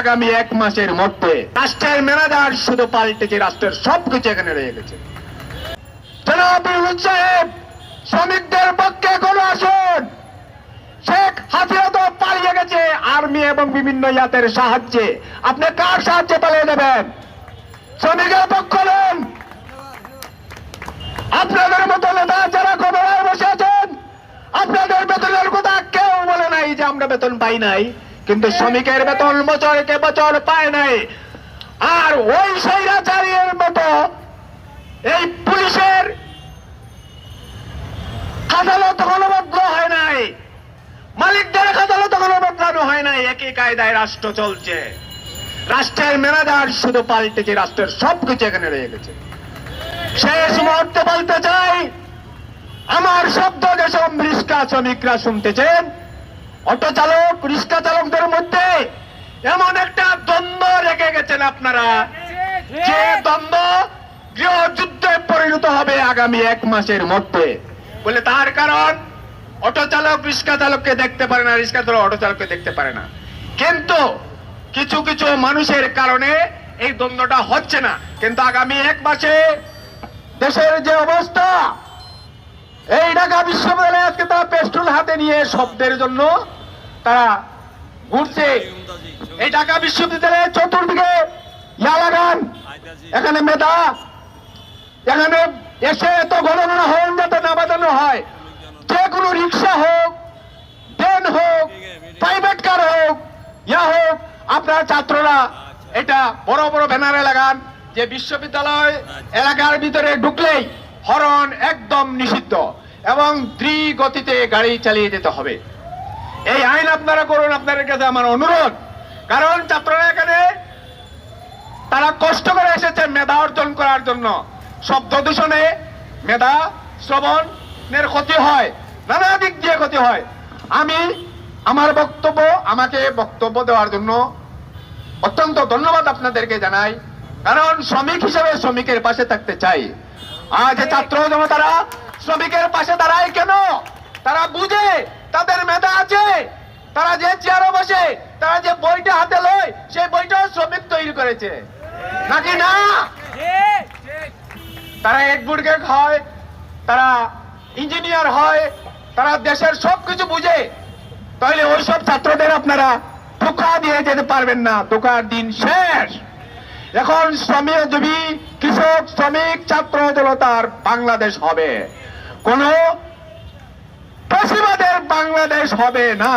আগামী এক মাসের মধ্যে রাষ্ট্রের ম্যানেজার শুধু পাল্টেছে রাষ্ট্রের সবকিছু এখানে রয়ে গেছে। শ্রমিকদের পক্ষে কোনো আসুন। শেখ হাসিনা তো পালিয়ে গেছে আর্মি এবং বিভিন্ন ইয়াতের সাহায্যে। আপনি কার সাহায্যে পালিয়ে যাবেন? শ্রমিকের পক্ষ নেন। আপনাদের মতো নেতা যারা ক্ষমতায় বসে আছেন, আপনাদের বেতনের কথা কেউ বলে নাই যে আমরা বেতন পাই নাই। কিন্তু শ্রমিকের বেতন বছরকে বছর পায় নাই? আর ওই স্বৈরাচারীর মতো এই পুলিশের আদালত গণবদ্ধ হয় নাই। মালিকদের আদালত গণবদ্ধানো হয় নাই। একই কায়দায় রাষ্ট্র চলছে। রাষ্ট্রের ম্যানেজার শুধু পাল্টেছে রাষ্ট্রের সবকিছু এখানে রয়ে গেছে। শেষ মুহূর্তে বলতে চাই, আমার শব্দ যেসব রিক্সা শ্রমিকরা শুনতেছেন অটো চালক রিক্সা চালকদের মধ্যে এমন একটা দ্বন্দ্ব রেখে গেছেন আপনারা। যে দ্বন্দ্ব গৃহযুদ্ধে পরিণত হবে আগামী এক মাসের মধ্যে। বলে তার কারণ অটো চালক রিক্সা চালককে দেখতে পারে না রিক্সা চালক অটো চালককে দেখতে পারে না। কিন্তু কিছু কিছু মানুষের কারণে এই দ্বন্দ্বটা হচ্ছে না। কিন্তু আগামী এক মাসে দেশের যে অবস্থা, এই ঢাকা বিশ্ববিদ্যালয়ে আজকে তারা পেস্টুল হাতে নিয়ে শব্দের জন্য তারা ঘুরছে। এই ঢাকা বিশ্ববিদ্যালয়ের চতুর্দিকে ইয়া লাগান এখানে মেধা এখানে এসে এত ঘন হর্ন যাতে না বাজানো হয়। যে কোনো রিক্সা হোক ট্রেন হোক প্রাইভেট কার হোক ইয়া হোক আপনার ছাত্ররা এটা বড় বড় ব্যানারে লাগান যে বিশ্ববিদ্যালয় এলাকার ভিতরে ঢুকলেই হরণ একদম নিষিদ্ধ এবং দ্রুত গতিতে গাড়ি চালিয়ে যেতে হবে। এই আইন আপনারা করুন, আপনাদের কাছে আমার অনুরোধ। কারণ ছাত্ররা এখানে তারা কষ্ট করে এসেছে মেধা অর্জন করার জন্য। শব্দ দূষণে মেধা শ্রবণের ক্ষতি হয়, নানা দিক দিয়ে ক্ষতি হয়। আমি আমার বক্তব্য, আমাকে বক্তব্য দেওয়ার জন্য অত্যন্ত ধন্যবাদ আপনাদেরকে জানাই। কারণ শ্রমিক হিসেবে শ্রমিকের পাশে থাকতে চাই। আজ ছাত্র জনতারা শ্রমিকের পাশে দাঁড়ায় কেন? তারা বুঝে তাদের মেধা আছে। তারা যে চেয়ারে বসে, তারা যে বইটা হাতে লয়, সেই বইটাও শ্রমিক তৈরি করেছে। নাকি না? তারা এডভোকেট হয়, তারা ইঞ্জিনিয়ার হয়, তারা দেশের সব কিছু বুঝে। তাহলে ওইসব ছাত্রদের আপনারা ধোকা দিয়ে যেতে পারবেন না, ধোকার দিন শেষ। এখন শ্রমিকজীবী কৃষক, শ্রমিক, ছাত্র জনতার বাংলাদেশ হবে। কোন পেশিবাদের বাংলাদেশ হবে না।